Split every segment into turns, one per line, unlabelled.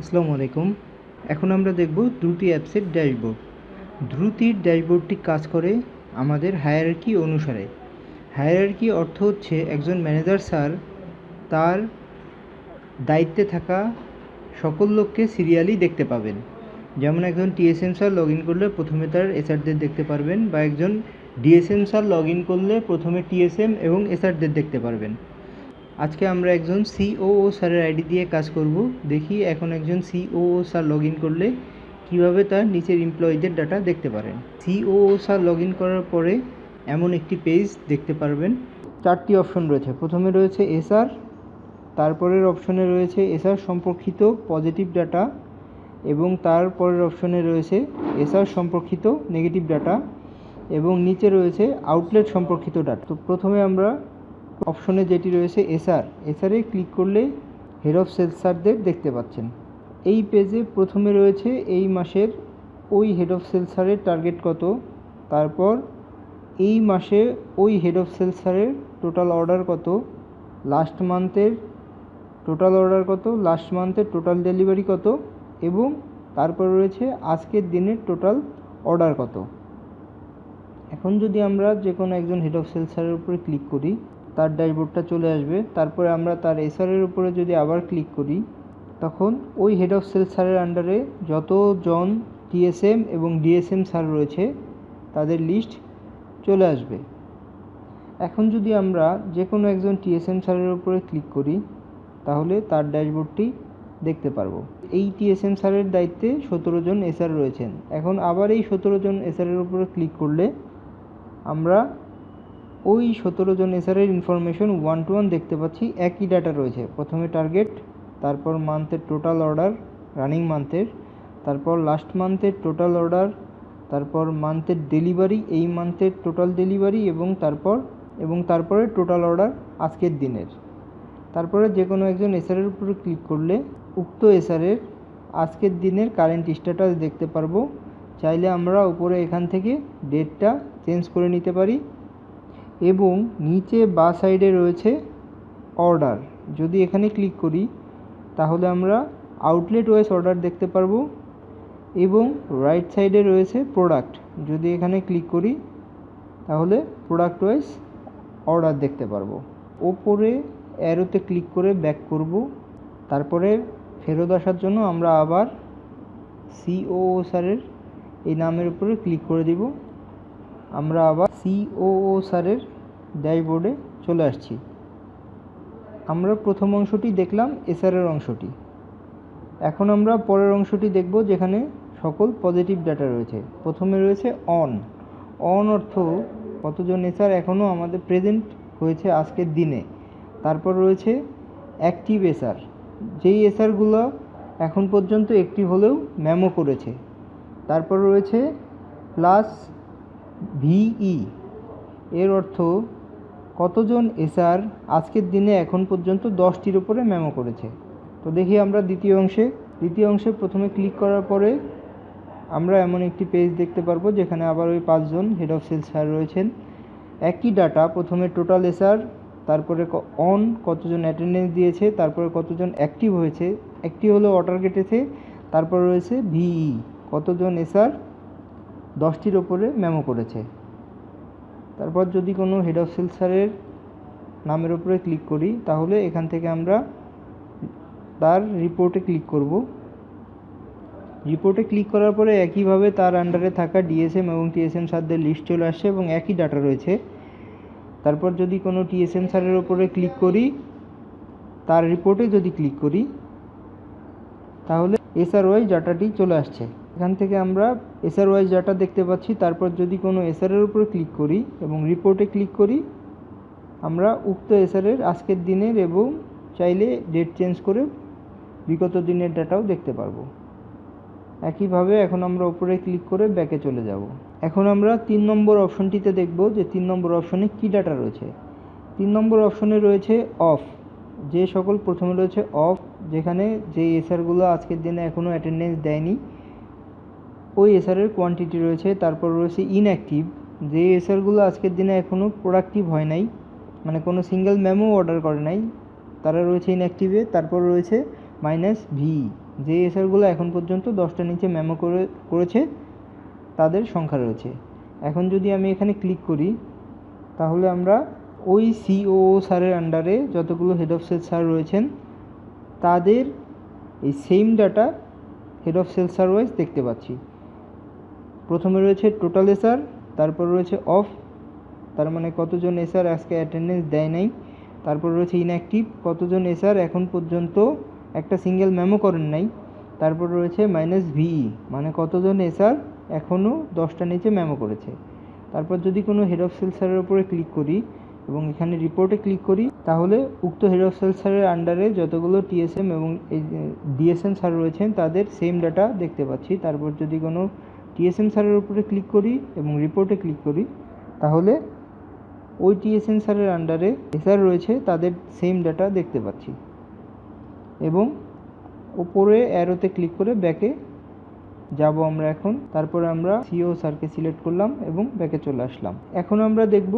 আসসালামু আলাইকুম। এখন আমরা দেখব দ্রুতি অ্যাপসের ড্যাশবোর্ড। দ্রুতির ড্যাশবোর্ডটি কাজ করে আমাদের হায়ারার্কি অনুসারে। হায়ারার্কি অর্থ হচ্ছে একজন ম্যানেজার স্যার তার দায়িত্বে থাকা সকল লোককে সিরিয়ালি দেখতে পাবেন। যেমন একজন টিএসএম স্যার লগ ইন করলে প্রথমে তার এসআরদের দেখতে পারবেন বা একজন ডিএসএম স্যার লগ ইন করলে প্রথমে টিএসএম এবং এসআরদের দেখতে পারবেন। আজকে আমরা একজন সিওও স্যারের আইডি দিয়ে কাজ করব। দেখি এখন একজন সিওও স্যার লগ করলে কীভাবে তার নিচের এমপ্লয়ীদের ডাটা দেখতে পারেন। সিওও স্যার লগ করার পরে এমন একটি পেজ দেখতে পারবেন। চারটি অপশন রয়েছে। প্রথমে রয়েছে এসআর তারপরের অপশনে রয়েছে এসআর সম্পর্কিত পজিটিভ ডাটা এবং তারপরের অপশনে রয়েছে এসআর সম্পর্কিত নেগেটিভ ডাটা এবং নিচে রয়েছে আউটলেট সম্পর্কিত ডাটা তো প্রথমে আমরা অপশনে যেটি রয়েছে এসআর এসআরে ক্লিক করলে হেড অফ সেলসারদের দেখতে পাচ্ছেন। এই পেজে প্রথমে রয়েছে এই মাসের ওই হেড অফ সেলসারের টার্গেট কত, তারপর এই মাসে ওই হেড অফ সেলসারের টোটাল অর্ডার কত লাস্ট মান্থের টোটাল অর্ডার কত লাস্ট মান্থের টোটাল ডেলিভারি কত, এবং তারপর রয়েছে আজকের দিনের টোটাল অর্ডার কত। এখন যদি আমরা যে কোনো একজন হেড অফ সেলসারের উপরে ক্লিক করি তার ড্যাশবোর্ডটা চলে আসবে। তারপরে আমরা তার এসআরের উপরে যদি আবার ক্লিক করি, তখন ওই হেড অফ সেলস স্যারের আন্ডারে যতজন টিএসএম এবং ডিএসএম স্যার রয়েছে, তাদের লিস্ট চলে আসবে। এখন যদি আমরা যে কোনো একজন টিএসএম স্যারের উপরে ক্লিক করি, তাহলে তার ড্যাশবোর্ডটি দেখতে পারব। এই টিএসএম স্যারের দায়িত্বে সতেরো জন এসআর রয়েছেন। এখন আবার এই সতেরো জন এসআরের উপরে ক্লিক করলে আমরা ওই সতেরো জন এসআরের ইনফরমেশন ওয়ান টু ওয়ান দেখতে পাচ্ছি, একই ডাটা রয়েছে। প্রথমে টার্গেট তারপর মান্থের টোটাল অর্ডার রানিং মান্থের তারপর লাস্ট মান্থের টোটাল অর্ডার তারপর মান্থের ডেলিভারি এই মান্থের টোটাল ডেলিভারি এবং তারপর, এবং তারপরে টোটাল অর্ডার আজকের দিনের। তারপরে যে কোনো একজন এসআরের উপরে ক্লিক করলে উক্ত এসআরের আজকের দিনের কারেন্ট স্ট্যাটাস দেখতে পারব। চাইলে আমরা উপরে এখান থেকে ডেটটা চেঞ্জ করে নিতে পারি। এবং নিচে বা সাইডে রয়েছে অর্ডার যদি এখানে ক্লিক করি, তাহলে আমরা আউটলেট ওয়াইজ অর্ডার দেখতে পারব এবং রাইট সাইডে রয়েছে প্রোডাক্ট যদি এখানে ক্লিক করি, তাহলে প্রোডাক্ট ওয়াইজ অর্ডার দেখতে পারব। ওপরে অ্যারোতে ক্লিক করে ব্যাক করব। তারপরে ফেরত আসার জন্য আমরা আবার সিও স্যারের এই নামের উপরে ক্লিক করে দিব। আমরা আবার সিও স্যারের ড্যাশবোর্ডে চলে আসছি। আমরা প্রথম অংশটি দেখলাম এসআরের অংশটি। এখন আমরা পরের অংশটি দেখব, যেখানে সকল পজিটিভ ডাটা রয়েছে। প্রথমে রয়েছে অন। অন অর্থ কতজন এসআর এখনও আমাদের প্রেজেন্ট হয়েছে আজকের দিনে। তারপর রয়েছে অ্যাক্টিভ এসআর যেই এসআরগুলো এখন পর্যন্ত একটি হলেও ম্যামো করেছে। তারপর রয়েছে প্লাস ভিই এর অর্থ কতজন এসআর আজকের দিনে এখন পর্যন্ত দশটির উপরে মেমো করেছে। তো দেখি আমরা দ্বিতীয় অংশে। দ্বিতীয় অংশে প্রথমে ক্লিক করার পরে আমরা এমন একটি পেজ দেখতে পারব যেখানে আবার ওই পাঁচজন হেড অফ সেলস স্যার রয়েছেন। একই ডাটা প্রথমে টোটাল এসআর, তারপরে অন কতজন অ্যাটেন্ডেন্স দিয়েছে, তারপরে কতজন অ্যাক্টিভ হয়েছে। একটি হলো অর্ডার কেটেছে তারপর রয়েছে ভিই। কতজন এসআর দশটির ওপরে মেমো করেছে। তারপর যদি কোনো হেড অফ সেলস স্যারের নামের ওপরে ক্লিক করি, তাহলে এখান থেকে আমরা তার রিপোর্টে ক্লিক করব। রিপোর্টে ক্লিক করার পরে একইভাবে তার আন্ডারে থাকা ডিএসএম এবং টিএসএম স্যারদের লিস্ট চলে আসছে এবং একই ডাটা রয়েছে। তারপর যদি কোনো টিএসএম স্যারের ওপরে ক্লিক করি, তার রিপোর্টে যদি ক্লিক করি, তাহলে এসআরওয়াই ডাটাটি চলে আসছে। এখান থেকে আমরা এসআর ওয়াইজ ডাটা দেখতে পাচ্ছি। তারপর যদি কোনো এসআরের উপরে ক্লিক করি এবং রিপোর্টে ক্লিক করি, আমরা উক্ত এসআরের আজকের দিনের এবং চাইলে ডেট চেঞ্জ করে বিগত দিনের ডাটাও দেখতে পারব। একইভাবে এখন আমরা উপরে ক্লিক করে ব্যাকে চলে যাব। এখন আমরা তিন নম্বর অপশনটিতে দেখব যে তিন নম্বর অপশনে কী ডাটা রয়েছে। তিন নম্বর অপশনে রয়েছে অফ যে সকল প্রথমে রয়েছে অফ যেখানে যে এসআরগুলো আজকের দিনে এখনও অ্যাটেন্ডেন্স দেয়নি ওই এসআরের কোয়ান্টিটি রয়েছে, তারপর রয়েছে ইনঅ্যাক্টিভ যে এসআরগুলো আজকের দিনে এখনও প্রোডাক্টিভ হয় নাই মানে কোনো সিঙ্গেল মেমো অর্ডার করে নাই, তারা রয়েছে ইনঅ্যাক্টিভে তারপর রয়েছে মাইনাস ভি যে এসআরগুলো এখন পর্যন্ত দশটার নিচে মেমো করে, করেছে, তাদের সংখ্যা রয়েছে। এখন যদি আমি এখানে ক্লিক করি, তাহলে আমরা ওই সিও স্যারের আন্ডারে যতগুলো হেড অফ সেল স্যার রয়েছেন, তাদের এই same data head of sell sir wise দেখতে পাচ্ছি। প্রথমে রয়েছে টোটাল এসআর তারপর রয়েছে অফ তার মানে কতজন এসআর আজকে অ্যাটেন্ডেন্স দেয় নাই, তারপর রয়েছে ইনঅ্যাক্টিভ কতজন এসআর এখন পর্যন্ত একটা সিঙ্গেল মেমো করেন নাই, তারপর রয়েছে মাইনাস ভিই মানে কতজন এসআর এখনও দশটা নিচে মেমো করেছে। তারপর যদি কোনো হেড অফ সেল স্যারের উপরে ক্লিক করি এবং এখানে রিপোর্টে ক্লিক করি, তাহলে উক্ত হেড অফ সেল স্যারের আন্ডারে যতগুলো টিএসএম এবং ডিএসএম স্যার রয়েছেন, তাদের সেম ডাটা দেখতে পাচ্ছি। তারপর যদি কোনো টিএসএম স্যারের উপরে ক্লিক করি এবং রিপোর্টে ক্লিক করি, তাহলে ওই টিএসএম স্যারের আন্ডারে এসআর রয়েছে তাদের সেম ডাটা দেখতে পাচ্ছি। এবং ওপরে অ্যারোতে ক্লিক করে ব্যাকে যাব আমরা এখন। তারপরে আমরা সিও স্যারকে সিলেক্ট করলাম এবং ব্যাকে চলে আসলাম। এখন আমরা দেখব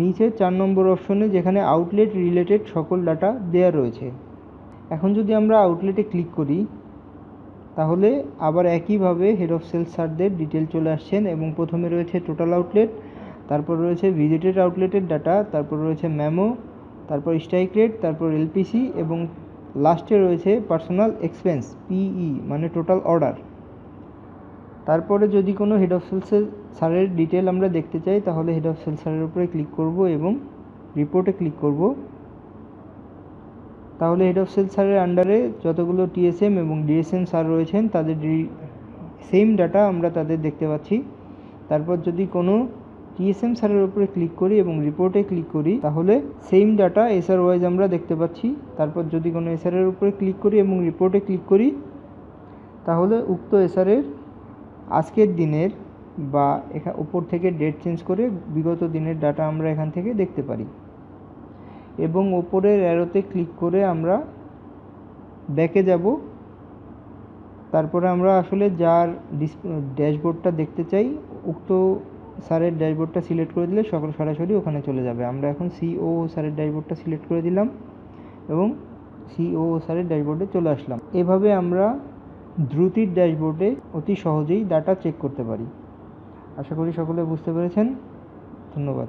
নিচে চার নম্বর অপশনে যেখানে আউটলেট রিলেটেড সকল ডাটা দেয়া রয়েছে। এখন যদি আমরা আউটলেটে ক্লিক করি তাহলে আবার একইভাবে হেড অফ সেলস স্যারদের ডিটেল চলে আসছেন এবং প্রথমে রয়েছে টোটাল আউটলেট তারপর রয়েছে ভিজিটেড আউটলেটের ডাটা তারপর রয়েছে ম্যামো তারপর স্ট্রাইক রেট তারপর এলপিসি এবং লাস্টে রয়েছে পার্সোনাল এক্সপেন্স পিই মানে টোটাল অর্ডার তারপরে যদি কোনো হেড অফ সেলসের স্যারের ডিটেল আমরা দেখতে চাই, তাহলে হেড অফ সেল স্যারের উপরে ক্লিক করব এবং রিপোর্টে ক্লিক করব। তাহলে হেড অফ সেল স্যারের আন্ডারে যতগুলো টিএসএম এবং ডিএসএম স্যার রয়েছেন, তাদের সেম ডাটা আমরা তাদের দেখতে পাচ্ছি। তারপর যদি কোনো টিএসএম স্যারের উপরে ক্লিক করি এবং রিপোর্টে ক্লিক করি, তাহলে সেম ডাটা এসআর ওয়াইজ আমরা দেখতে পাচ্ছি। তারপর যদি কোনো এসআরের উপরে ক্লিক করি এবং রিপোর্টে ক্লিক করি, তাহলে উক্ত এসআরের আজকের দিনের বা এখা, উপর থেকে ডেট চেঞ্জ করে বিগত দিনের ডাটা আমরা এখান থেকে দেখতে পারি। এবং ওপরের অ্যারোতে ক্লিক করে আমরা ব্যাকে যাব। তারপরে আমরা আসলে যার ডিস ড্যাশবোর্ডটা দেখতে চাই, উক্ত স্যারের ড্যাশবোর্ডটা সিলেক্ট করে দিলে সকল সরাসরি ওখানে চলে যাবে। আমরা এখন সিও স্যারের ড্যাশবোর্ডটা সিলেক্ট করে দিলাম এবং সিও স্যারের ড্যাশবোর্ডে চলে আসলাম। এভাবে আমরা দ্রুতির ড্যাশবোর্ডে অতি সহজেই ডাটা চেক করতে পারি। আশা করি সকলে বুঝতে পেরেছেন। ধন্যবাদ।